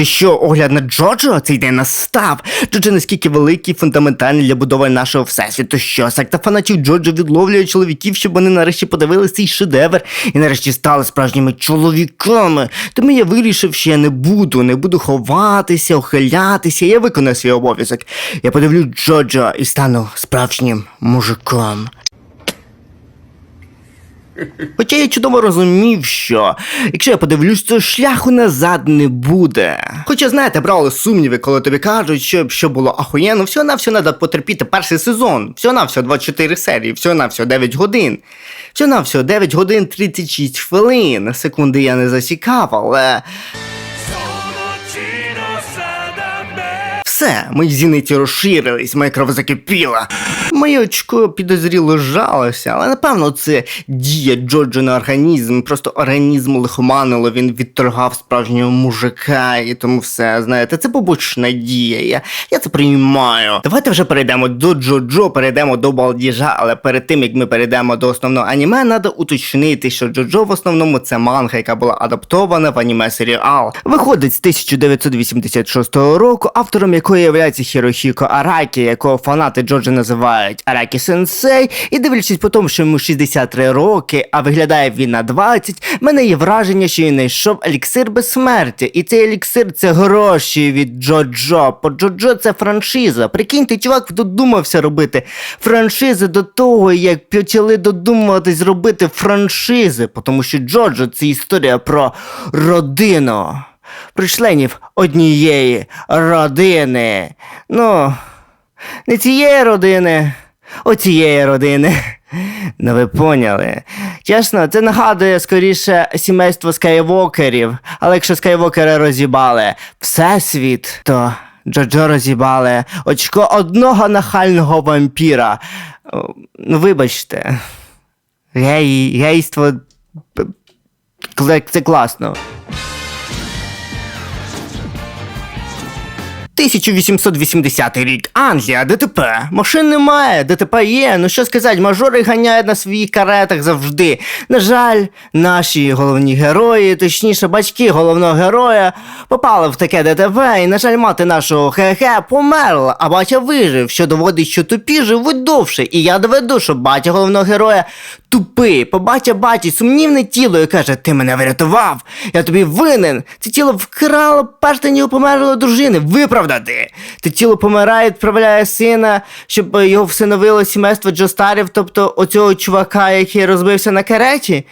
Це що, огляд на Джоджо? Цей день настав. Джоджо наскільки великий, фундаментальний для будови нашого всесвіту. Що секта фанатів Джоджо відловлює чоловіків, щоб вони нарешті подивилися цей шедевр і нарешті стали справжніми чоловіками. Тому я вирішив, що я не буду, не буду ховатися, ухилятися. Я виконаю свій обов'язок. Я подивлю Джоджо і стану справжнім мужиком. Хоча я чудово розумів, що якщо я подивлюсь, то шляху назад не буде. Хоча, знаєте, брали сумніви, коли тобі кажуть, що, що було ахуєнно, всього на все треба потерпіти перший сезон, всього на всього 24 серії, всього на всього 9 годин. Всього на все 9 годин 36 хвилин. Секунди я не засікав, але. Все, мої зіниці розширились, моя кров закипіла. Моє очко підозріло жалося, але напевно це дія Джорджа на організм. Просто організм лихоманило, він відторгав справжнього мужика, і тому все, знаєте, це побочна дія. Я, я це приймаю. Давайте вже перейдемо до Джоджо, перейдемо до балдіжа, але перед тим як ми перейдемо до основного аніме, треба уточнити, що Джоджо в основному це манга, яка була адаптована в аніме серіал. Виходить з 1986 року, автором якої є Хірохіко Аракі, якого фанати Джоджо називають Аракі Сенсей, і дивлячись по тому, що йому 63 роки, а виглядає він на 20, в мене є враження, що він знайшов еліксир безсмертя. І цей еліксир це гроші від Джоджо. Бо Джоджо це франшиза. Прикиньте, чувак додумався робити франшизи до того, як почали додумуватись зробити франшизи, тому що Джоджо це історія про родину. Про однієї родини. Ну, не цієї родини, оцієї родини. Ну ви поняли. Чесно, це нагадує скоріше сімейство скайвокерів, але якщо скайвокери розібали всесвіт, то Джоджо розібали очко одного нахального вампіра. Ну, вибачте. Гей, гейство. Це класно. 1880 рік. Англія, ДТП. Машин немає, ДТП є. Ну що сказати, мажори ганяють на своїх каретах завжди. На жаль, наші головні герої, точніше, батьки головного героя, попали в таке ДТП, і, на жаль, мати нашого хе-хе померла, а батя вижив, що доводить, що тупі живуть довше. І я доведу, що батя головного героя тупий. Побачив баті сумнівне тіло і каже: Ти мене врятував, я тобі винен. Це тіло вкрало перстені у померлої дружини. Те тіло помирає, відправляє сина, щоб е, його всиновило сімейство Джостарів, тобто оцього чувака, який розбився на кареті.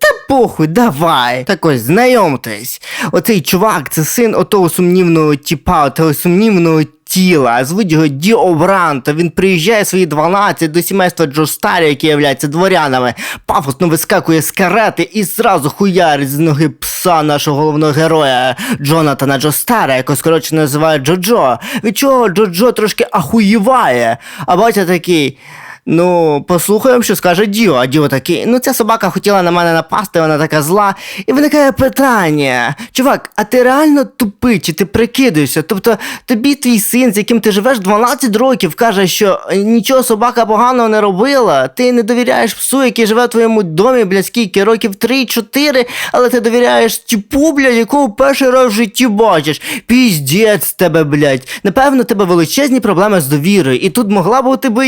Та похуй, давай. Так ось, знайомтесь. Оцей чувак це син отого сумнівного тіпа, отого сумнівного тіла. Звуть його Діо Бранто. Він приїжджає свої 12 до сімейства Джо Старі, які являються дворянами. Пафосно вискакує з карети і зразу хуярить з ноги пса нашого головного героя Джонатана Джо Стара, якого скорочено називають Джоджо. Від чого Джоджо трошки ахуєває. А батя такий. Ну, послухаємо, що скаже Діо. А Діо такий, ну ця собака хотіла на мене напасти, вона така зла. І виникає питання: чувак, а ти реально тупий, чи ти прикидуєшся? Тобто тобі твій син, з яким ти живеш 12 років, каже, що нічого собака поганого не робила. Ти не довіряєш псу, який живе в твоєму домі, блядь, скільки років 3-4, але ти довіряєш типу, блядь, якого перший раз в житті бачиш. Піздець тебе, блядь. Напевно, тебе величезні проблеми з довірою, і тут могла б у тебе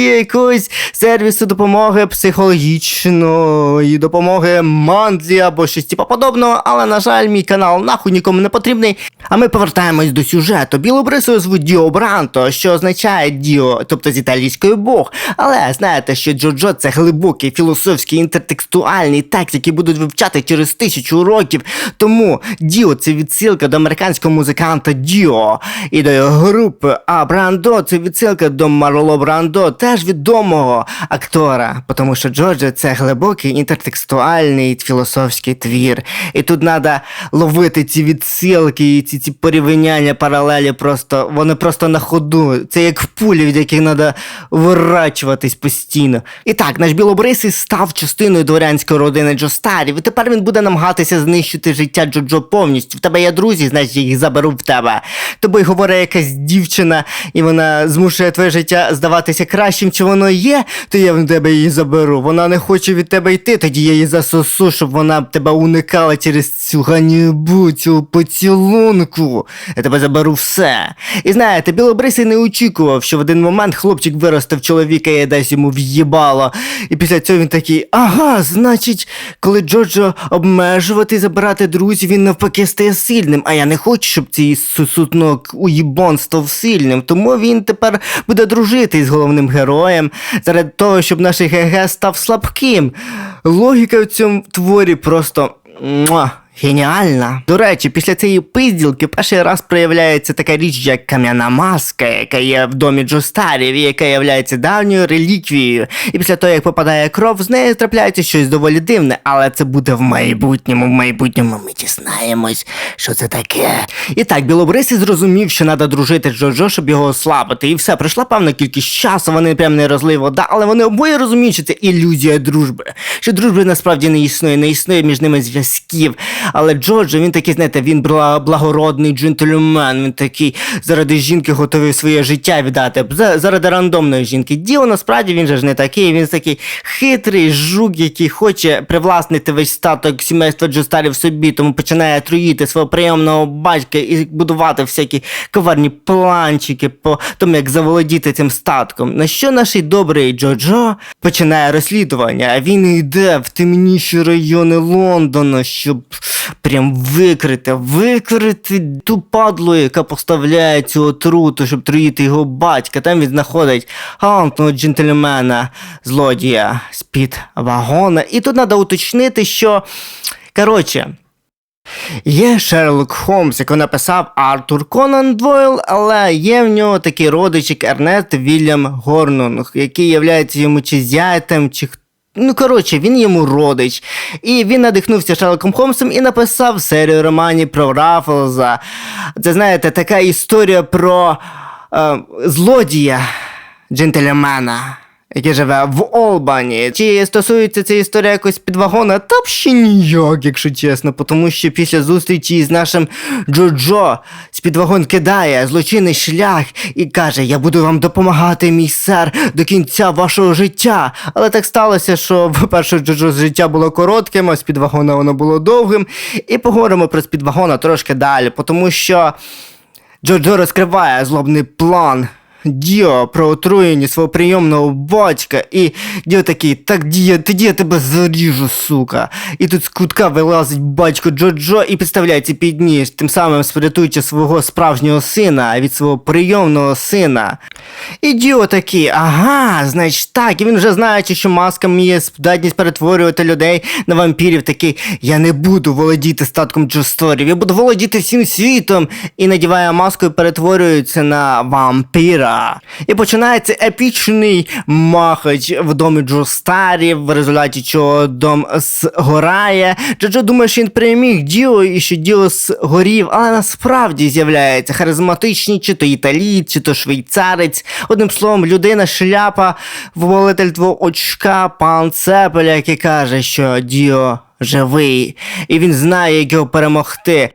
інтеграція якогось сервісу допомоги психологічної, допомоги мандлі або щось типу подобного, але, на жаль, мій канал нахуй нікому не потрібний. А ми повертаємось до сюжету. Білобрисою звуть Діо Бранто, що означає Діо, тобто з італійської Бог. Але знаєте, що Джоджо це глибокий філософський інтертекстуальний текст, який будуть вивчати через тисячу років. Тому Діо це відсилка до американського музиканта Діо і до його групи. А Брандо це відсилка до Марло Брандо, теж відомого актора. Тому що Джорджо це глибокий інтертекстуальний філософський твір. І тут треба ловити ці відсилки, і ці, ці порівняння, паралелі просто, вони просто на ходу. Це як пулі, від яких треба вирачуватись постійно. І так, наш білобрисий став частиною дворянської родини Джо Старів, і тепер він буде намагатися знищити життя Джоджо повністю. В тебе є друзі, значить я їх заберу в тебе. Тобі говорить якась дівчина, і вона змушує твоє життя здаватися краще. Найкращим, чи воно є, то я в тебе її заберу. Вона не хоче від тебе йти, тоді я її засосу, щоб вона б тебе уникала через цю ганібу, цю поцілунку. Я тебе заберу все. І знаєте, білобрисий не очікував, що в один момент хлопчик виросте в чоловіка і дасть йому в'їбало. І після цього він такий, ага, значить, коли Джоджо обмежувати і забирати друзів, він навпаки стає сильним. А я не хочу, щоб цей сусутнок уїбон став сильним. Тому він тепер буде дружити з головним героєм заради того, щоб наш ГГ став слабким. Логіка в цьому творі просто. Муа. Геніальна. До речі, після цієї пизділки перший раз проявляється така річ, як кам'яна маска, яка є в домі Джостарів, і яка є давньою реліквією. І після того, як попадає кров, з нею трапляється щось доволі дивне, але це буде в майбутньому. В майбутньому ми дізнаємось, що це таке. І так, Білобрисий зрозумів, що треба дружити з Джоджо, щоб його ослабити. І все, пройшла певна кількість часу, вони прям не розлили вода, але вони обоє розуміють, що це ілюзія дружби. Що дружби насправді не існує, не існує між ними зв'язків. Але Джорджо, він такий, знаєте, він благородний джентльмен, він такий заради жінки готовий своє життя віддати. Заради рандомної жінки. Діло насправді він же ж не такий, він такий хитрий жук, який хоче привласнити весь статок сімейства Джостарів собі, тому починає труїти свого прийомного батька і будувати всякі коварні планчики по тому, як заволодіти цим статком. На що наш добрий Джоджо починає розслідування, він йде в темніші райони Лондона, щоб прям викрити, викрити ту падлу, яка поставляє цю отруту, щоб труїти його батька. Там він знаходить галантного джентльмена, злодія з-під вагона. І тут треба уточнити, що. Коротше. Є Шерлок Холмс, якого написав Артур Конан Дойл, але є в нього такий родичик Ернест Вільям Горнон, який є йому чи зятем, чи Ну, коротше, він йому родич. І він надихнувся Шерлоком Холмсом і написав серію романів про Рафлза. Це знаєте, така історія про е, злодія джентльмена який живе в Олбані. Чи стосується ця історія якось підвагона? Та ще ніяк, якщо чесно, тому що після зустрічі з нашим Джоджо з-під кидає злочинний шлях і каже: Я буду вам допомагати, мій сер, до кінця вашого життя. Але так сталося, що, по-перше, Джоджо життя було коротким, а з-під воно було довгим. І поговоримо про з-під трошки далі, тому що Джоджо розкриває злобний план. Діо про отруєння свого прийомного батька, і Діо такий, так Діо, тоді я тебе заріжу, сука. І тут з кутка вилазить батько Джо-Джо і підставляється під ніж, тим самим спорятуючи свого справжнього сина від свого прийомного сина. І Діо такий, ага, значить так, і він вже знаючи, що маска має здатність перетворювати людей на вампірів, такий, я не буду володіти статком Джосторів, я буду володіти всім світом. І надіває маску і перетворюється на вампіра. І починається епічний махач в домі Джо Старів, в результаті чого дом згорає. Джоджо думає, що він переміг Діо і що Діо згорів, але насправді з'являється харизматичний, чи то італієць, чи то швейцарець. Одним словом, людина шляпа, волитель твого очка, пан Цепеля, який каже, що Діо живий, і він знає, як його перемогти.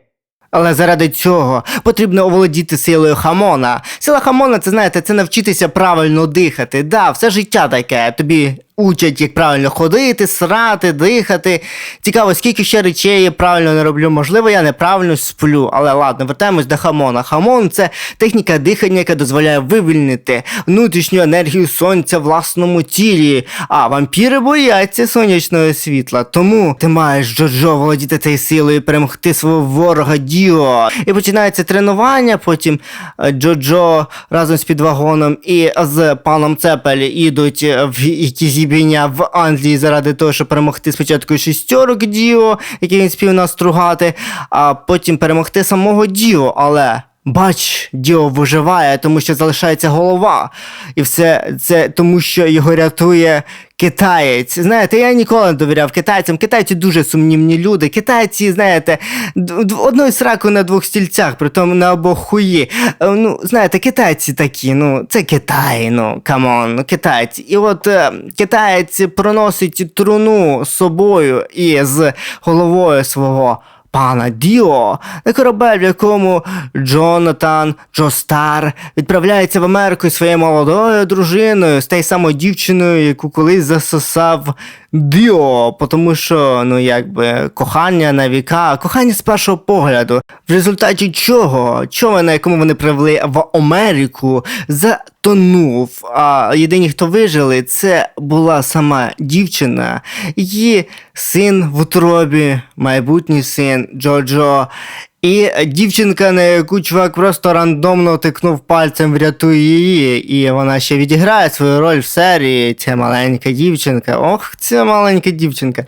Але заради цього потрібно оволодіти силою хамона. Сила хамона, це знаєте, це навчитися правильно дихати. Да, все життя таке. Тобі учать, як правильно ходити, срати, дихати. Цікаво, скільки ще речей я правильно не роблю. Можливо, я неправильно сплю. Але ладно, вертаємось до хамона. Хамон це техніка дихання, яка дозволяє вивільнити внутрішню енергію сонця в власному тілі. А вампіри бояться сонячного світла. Тому ти маєш Джоджо володіти цією силою перемогти свого ворога Діо. І починається тренування. Потім е, Джоджо разом з підвагоном і з паном Цепелі ідуть в якісь їбіння в Англії заради того, щоб перемогти спочатку шістьорок Діо, який він спів настругати, а потім перемогти самого Діо, але. Бач, Діо виживає, тому що залишається голова. І все це тому, що його рятує китаєць. Знаєте, я ніколи не довіряв китайцям. Китайці дуже сумнівні люди. Китайці, знаєте, одною сраку на двох стільцях, притом на обох хуї. Е, ну, знаєте, китайці такі, ну, це Китай, ну, камон, ну, китайці. І от е, китаєць проносить труну з собою і з головою свого пана Діо на корабель, в якому Джонатан Джо Стар відправляється в Америку зі своєю молодою дружиною, з тією самою дівчиною, яку колись засосав Діо, тому що, ну якби, кохання на віка, кохання з першого погляду, в результаті чого, човен, на якому вони привели в Америку, затонув. А єдині, хто вижили, це була сама дівчина, її син в утробі, майбутній син Джоджо. І дівчинка, на яку чувак просто рандомно тикнув пальцем, врятує її, і вона ще відіграє свою роль в серії. Ця маленька дівчинка. Ох, ця маленька дівчинка.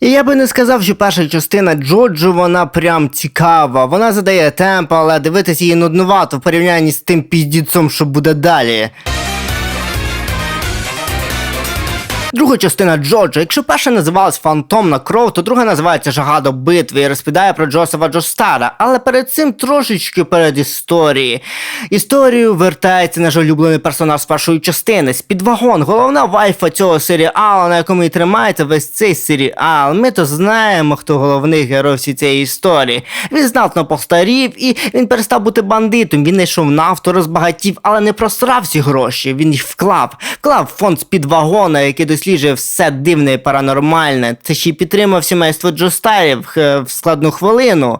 І я би не сказав, що перша частина Джоджо, вона прям цікава. Вона задає темп, але дивитися її нуднувато в порівнянні з тим піздіцом, що буде далі. Друга частина Джоджо. Якщо перша називалась Фантомна кров, то друга називається Жага до битви і розповідає про Джосефа Джостара. Але перед цим трошечки перед історії. Історію вертається наш улюблений персонаж з першої частини. Спідвагон, головна вайфа цього серіалу, на якому і тримається весь цей серіал. Ми то знаємо, хто головний герой всій цієї історії. Він знатно постарів і він перестав бути бандитом. Він знайшов нафту, розбагатів, але не просрав всі гроші. Він їх вклав. Вклав фонд спідвагона, який досліджує все дивне і паранормальне. Це ще й підтримав сімейство Джостарів е, в складну хвилину.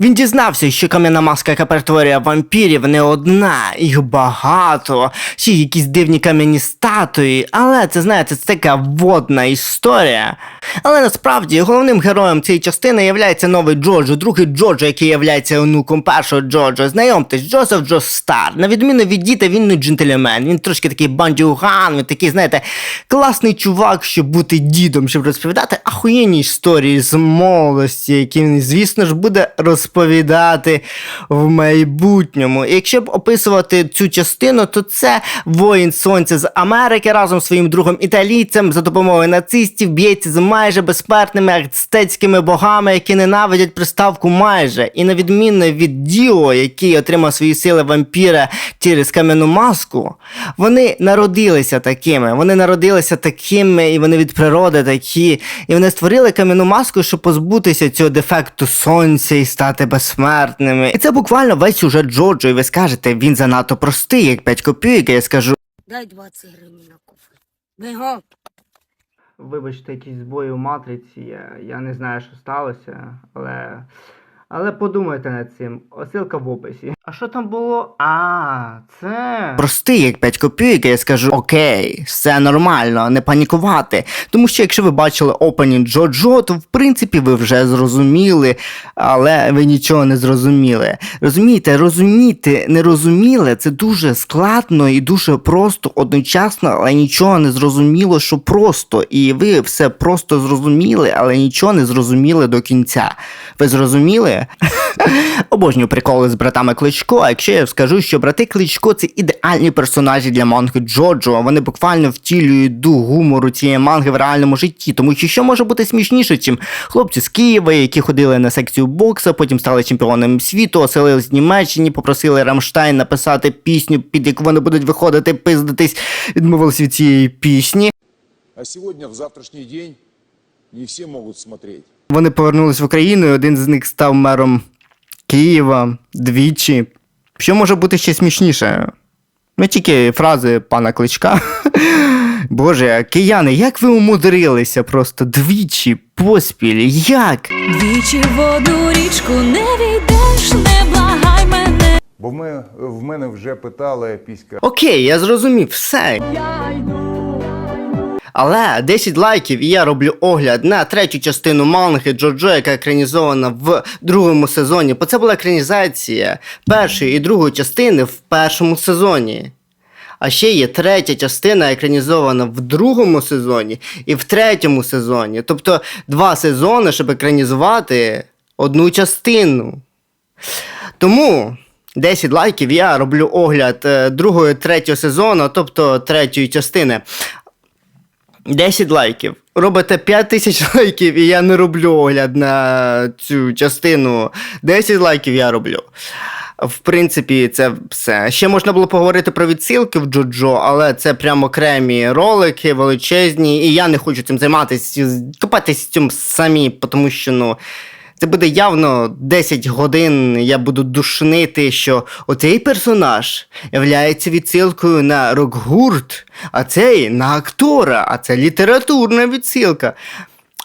Він дізнався, що кам'яна маска, яка перетворює вампірів, не одна, їх багато, ще якісь дивні кам'яні статуї, але це знаєте, це така водна історія. Але насправді головним героєм цієї частини є новий Джоджо, другий Джоджо, який є онуком першого Джоджо. Знайомтесь, Джозеф Джо Стар. На відміну від діта, він не джентльмен. Він трошки такий бандюган, він такий, знаєте, класний чувак, щоб бути дідом, щоб розповідати ахуєнні історії з молодості, які він, звісно ж, буде розповідати в майбутньому. Якщо б описувати цю частину, то це воїн сонця з Америки разом з своїм другом італійцем за допомогою нацистів б'ється з майже безсмертними ацтецькими богами, які ненавидять приставку майже. І на відміну від Діо, який отримав свої сили вампіра через кам'яну маску, вони народилися такими. Вони народилися такими, і вони від природи такі. І вони створили кам'яну маску, щоб позбутися цього дефекту сонця і стати безсмертними. І це буквально весь сюжет Джорджо, і ви скажете, він занадто простий, як 5 копійок, я скажу. Дай 20 гривень на кофе. Бего. Вибачте, якісь збої у матриці, я, я не знаю, що сталося, але. Але подумайте над цим, осилка в описі. А що там було? А, це. Простий, як 5 копійок, я скажу окей, все нормально, не панікувати. Тому що якщо ви бачили опенінг Джо-Джо, то в принципі ви вже зрозуміли, але ви нічого не зрозуміли. Розумієте, розуміти, не розуміли, це дуже складно і дуже просто одночасно, але нічого не зрозуміло, що просто. І ви все просто зрозуміли, але нічого не зрозуміли до кінця. Ви зрозуміли? Обожнюю приколи з братами Кличко. А якщо я скажу, що брати Кличко це ідеальні персонажі для манги Джоджо. Вони буквально втілюють дух гумору цієї манги в реальному житті. Тому що що може бути смішніше, чим хлопці з Києва, які ходили на секцію бокса, потім стали чемпіонами світу, оселились в Німеччині, попросили Рамштайн написати пісню, під яку вони будуть виходити, пиздитись, відмовились від цієї пісні. А сегодня, в завтрашний день, не все могут смотреть. Вони повернулись в Україну, і один з них став мером Києва двічі. Що може бути ще смішніше? Ну, тільки фрази пана Кличка. Боже, кияни, як ви умудрилися просто двічі поспіль? Як? Двічі в одну річку не війдеш, не благай мене. Бо ми, в мене вже питали піська. Окей, я зрозумів, все. Я йду. Але 10 лайків, і я роблю огляд на третю частину манги Джоджо, яка екранізована в другому сезоні. Бо це була екранізація першої і другої частини в першому сезоні. А ще є третя частина, екранізована в другому сезоні і в третьому сезоні. Тобто два сезони, щоб екранізувати одну частину. Тому 10 лайків я роблю огляд е, другого третього сезону, тобто третьої частини. 10 лайків. Робите 5 тисяч лайків, і я не роблю огляд на цю частину. 10 лайків я роблю. В принципі, це все. Ще можна було поговорити про відсилки в Джоджо, але це прямо окремі ролики, величезні, і я не хочу цим займатися, копатися цим самі, тому що, ну. Це буде явно 10 годин. Я буду душнити, що оцей персонаж являється відсилкою на рок-гурт, а цей на актора, а це літературна відсилка.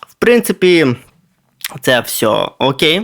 В принципі, це все окей.